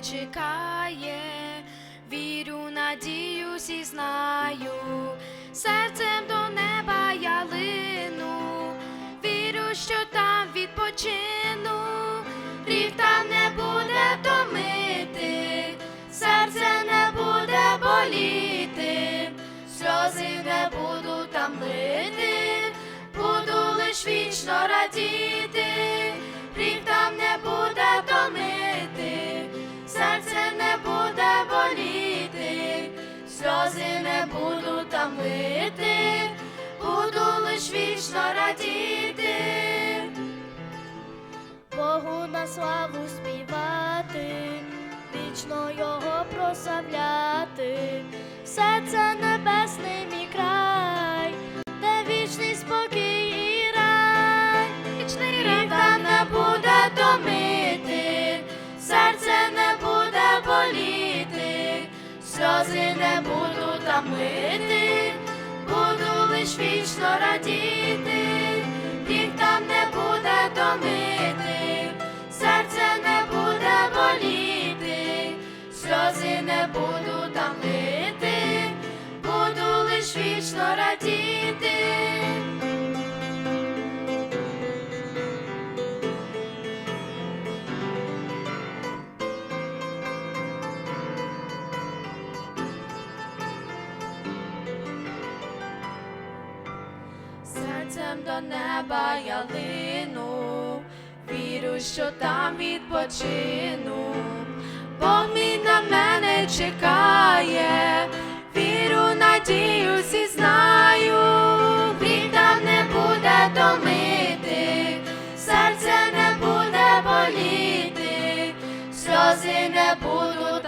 чекає, вірю, надіюсь і знаю, серцем до неба я лину, вірю, що там відпочину, рік там не буде томити, серце не буде боліти, сльози не буду там лити, буду лиш вічно радіти, сльози не буду там лити, буду лиш вічно радіти. Богу на славу співати, вічно його прославляти, все це небесний мій сльози не буду там мити, буду лиш вічно радіти, рік там не буде томити, серце не буде боліти, сльози не буду там мити, буду лиш вічно радіти. Серцем до неба я лину, вірю, що там відпочину, Бог мій на мене чекає, вірю, надіюсь і знаю, гріх не буде томити, серце не буде боліти, сльози не буду